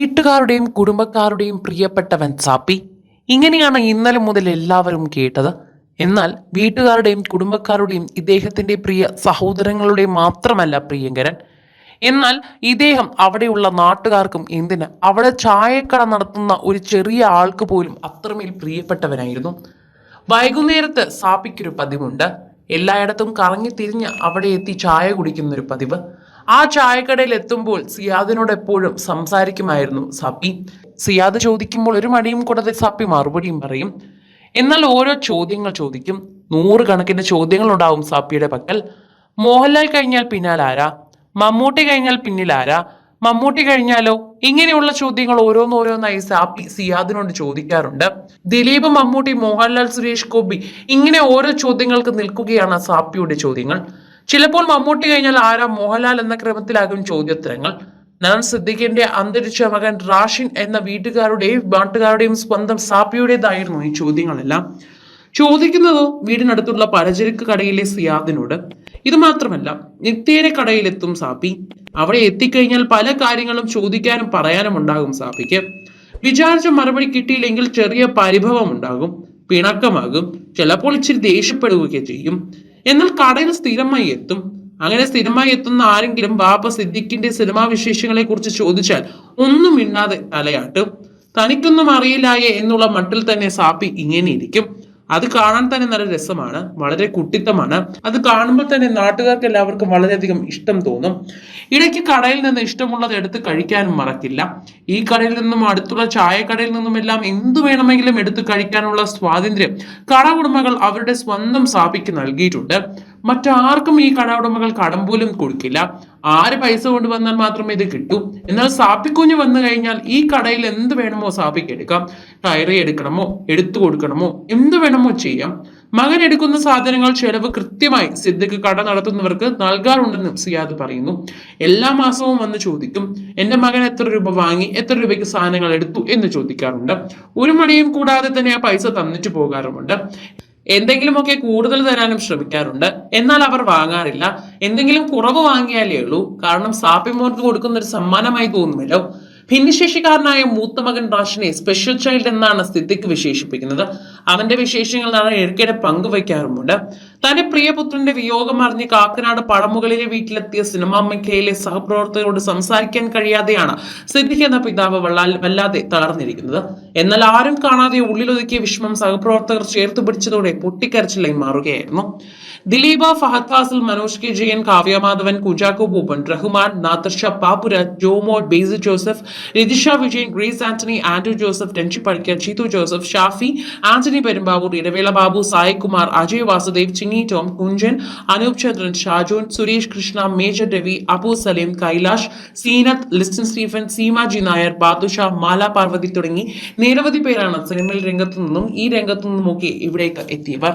വീട്ടുകാരുടെയും കുടുംബക്കാരുടെയും പ്രിയപ്പെട്ടവൻ സാപ്പി. ഇങ്ങനെയാണ് ഇന്നലെ മുതൽ എല്ലാവരും കേട്ടത്. എന്നാൽ വീട്ടുകാരുടെയും കുടുംബക്കാരുടെയും ഇദ്ദേഹത്തിന്റെ പ്രിയ സഹോദരങ്ങളുടെയും മാത്രമല്ല പ്രിയങ്കരൻ. എന്നാൽ ഇദ്ദേഹം അവിടെയുള്ള നാട്ടുകാർക്കും എന്തിന് അവിടെ ചായക്കട നടത്തുന്ന ഒരു ചെറിയ ആൾക്ക് പോലും അത്രമേൽ പ്രിയപ്പെട്ടവനായിരുന്നു. വൈകുന്നേരത്ത് സാപ്പിക്കൊരു പതിവുണ്ട്. എല്ലായിടത്തും കറങ്ങി തിരിഞ്ഞ് അവിടെ എത്തി ചായ കുടിക്കുന്നൊരു പതിവ്. ആ ചായക്കടയിൽ എത്തുമ്പോൾ സിയാദിനോട് എപ്പോഴും സംസാരിക്കുമായിരുന്നു സപ്പി സിയാദ് ചോദിക്കുമ്പോൾ ഒരു മടിയും കൂടാതെ സപ്പി മറുപടിയും പറയും. എന്നാൽ ഓരോ ചോദ്യങ്ങൾ ചോദിക്കും. നൂറുകണക്കിന് ചോദ്യങ്ങൾ ഉണ്ടാവും സാപ്പിയുടെ പക്കൽ. മോഹൻലാൽ കഴിഞ്ഞാൽ പിന്നാൽ ആരാ? മമ്മൂട്ടി കഴിഞ്ഞാൽ പിന്നിൽ ആരാ? മമ്മൂട്ടി കഴിഞ്ഞാലോ? ഇങ്ങനെയുള്ള ചോദ്യങ്ങൾ ഓരോന്നോരോന്നായി സാപ്പി സിയാദിനോട് ചോദിക്കാറുണ്ട്. ദിലീപ് മമ്മൂട്ടി മോഹൻലാൽ സുരേഷ് ഗോപി ഇങ്ങനെ ഓരോ ചോദ്യങ്ങൾക്ക് നിൽക്കുകയാണ് സാപ്പിയുടെ ചോദ്യങ്ങൾ. ചിലപ്പോൾ മമ്മൂട്ടി കഴിഞ്ഞാൽ ആരാ മോഹൻലാൽ എന്ന ക്രമത്തിലാകും ചോദ്യോത്തരങ്ങൾ. നടൻ സിദ്ദിഖിന്റെ അന്തരിച്ച മകൻ റാഷിൻ എന്ന വീട്ടുകാരുടെയും നാട്ടുകാരുടെയും സ്വന്തം സാപ്പിയുടേതായിരുന്നു ഈ ചോദ്യങ്ങളെല്ലാം. ചോദിക്കുന്നതോ വീടിനടുത്തുള്ള പലചരക്ക് കടയിലെ സിയാദിനോട്. ഇത് മാത്രമല്ല നിത്യേന കടയിലെത്തും സാപ്പി. അവിടെ എത്തിക്കഴിഞ്ഞാൽ പല കാര്യങ്ങളും ചോദിക്കാനും പറയാനും ഉണ്ടാകും സാപ്പിക്ക്. വിചാരിച്ച മറുപടി കിട്ടിയില്ലെങ്കിൽ ചെറിയ പരിഭവം ഉണ്ടാകും പിണക്കമാകും ചിലപ്പോൾ ഇച്ചിരി ദേഷ്യപ്പെടുകയൊക്കെ ചെയ്യും. എന്നാൽ കടയിൽ സ്ഥിരമായി എത്തും. അങ്ങനെ സ്ഥിരമായി എത്തുന്ന ആരെങ്കിലും ബാബ സിദ്ദിഖിന്റെ സിനിമാ വിശേഷങ്ങളെ കുറിച്ച് ചോദിച്ചാൽ ഒന്നും മിണ്ടാതെ തലയാട്ടും. തനിക്കൊന്നും അറിയില്ലായേ എന്നുള്ള മട്ടിൽ തന്നെ സാപ്പി ഇങ്ങനെ ഇരിക്കും. അത് കാണാൻ തന്നെ നല്ല രസമാണ് വളരെ കുട്ടിത്തമാണ്. അത് കാണുമ്പോൾ തന്നെ നാട്ടുകാർക്ക് എല്ലാവർക്കും വളരെയധികം ഇഷ്ടം തോന്നും. ഇടയ്ക്ക് കടയിൽ നിന്ന് ഇഷ്ടമുള്ളത് എടുത്ത് കഴിക്കാനും മറക്കില്ല. ഈ കടയിൽ നിന്നും അടുത്തുള്ള ചായക്കടയിൽ നിന്നും എല്ലാം എന്തു വേണമെങ്കിലും എടുത്ത് കഴിക്കാനുള്ള സ്വാതന്ത്ര്യം കട ഉടമകൾ അവരുടെ സ്വന്തം സ്ഥാപിക്ക് നൽകിയിട്ടുണ്ട്. മറ്റാർക്കും ഈ കട കടം പോലും കൊടുക്കില്ല. ആര് പൈസ കൊണ്ടുവന്നാൽ മാത്രമേ ഇത് കിട്ടൂ. എന്നാൽ സാപ്പിക്കുഞ്ഞ് വന്നു കഴിഞ്ഞാൽ ഈ കടയിൽ എന്ത് വേണമോ സാപ്പിക്ക് എടുക്കാം. ടയറി എടുക്കണമോ? എടുത്തു കൊടുക്കണമോ? എന്ത് വേണമോ ചെയ്യാം. മകൻ എടുക്കുന്ന സാധനങ്ങൾ ചെലവ് കൃത്യമായി സിദ്ദിഖ് കട നടത്തുന്നവർക്ക് നൽകാറുണ്ടെന്നും സിയാദ് പറയുന്നു. എല്ലാ മാസവും വന്ന് ചോദിക്കും എന്റെ മകൻ എത്ര രൂപ വാങ്ങി? എത്ര രൂപയ്ക്ക് സാധനങ്ങൾ എടുത്തു? എന്ന് ചോദിക്കാറുണ്ട്. ഒരു മണിയും കൂടാതെ തന്നെ ആ പൈസ തന്നിട്ട് പോകാറുമുണ്ട്. എന്തെങ്കിലുമൊക്കെ കൂടുതൽ തരാനും ശ്രമിക്കാറുണ്ട്. എന്നാൽ അവർ വാങ്ങാറില്ല. എന്തെങ്കിലും കുറവ് വാങ്ങിയാലേ ഉള്ളൂ. കാരണം സാപ്പിമോർക്ക് കൊടുക്കുന്ന ഒരു സമ്മാനമായി തോന്നുമല്ലോ. ഭിന്നശേഷിക്കാരനായ മൂത്ത മകൻ റാഷിനെ സ്പെഷ്യൽ ചൈൽഡ് എന്നാണ് സ്ഥിതിക്ക് വിശേഷിപ്പിക്കുന്നത്. അവന്റെ വിശേഷങ്ങൾ നാളെ ഇടയ്ക്കിടെ പങ്കുവയ്ക്കാറുമുണ്ട് തന്റെ പ്രിയപുത്രന്റെ വിയോഗം അറിഞ്ഞ് കാക്കനാട് പഴമുകളിലെ വീട്ടിലെത്തിയ സിനിമാ മേഖലയിലെ സഹപ്രവർത്തകരോട് സംസാരിക്കാൻ കഴിയാതെയാണ് സിദ്ദിഖ് എന്ന പിതാവ് വല്ലാതെ തളർന്നിരിക്കുന്നത്. എന്നാൽ ആരും കാണാതെ ഉള്ളിലൊതുക്കിയ വിഷമം സഹപ്രവർത്തകർ ചേർത്ത് പിടിച്ചതോടെ പൊട്ടിക്കരച്ചിലായി മാറുകയായിരുന്നു. ദിലീപ ഫഹദ് ഫാസിൽ മനോജ് കെ ജയൻ കാവ്യ മാധവൻ കുജാക്കോ ബോബൻ റഹ്മാൻ നാദർഷ പാപുര ജോമോ ബേസി ജോസഫ് രജിഷ വിജയൻ ഗ്രേസ് ആന്റണി ആൻഡ്രു ജോസഫ് രഞ്ജി പണിക്കർ ജീതു ജോസഫ് ഷാഫി ആന്റണി പെരുമ്പാവൂർ ഇടവേള ബാബു സായികുമാർ അജയ് വാസുദേവ് ചിങ്ങി ടോം കുഞ്ചൻ അനൂപ് ചന്ദ്രൻ ഷാജോൻ സുരേഷ് കൃഷ്ണ മേജർ രവി അബു സലീം കൈലാഷ് സീനത്ത് ലിസ്റ്റൻ സ്റ്റീഫൻ സീമാജി നായർ ബാദുഷ മാല പാർവതി തുടങ്ങി നിരവധി പേരാണ് സിനിമയിൽ രംഗത്തു നിന്നും ഈ രംഗത്തു നിന്നുമൊക്കെ ഇവിടേക്ക് എത്തിയവർ.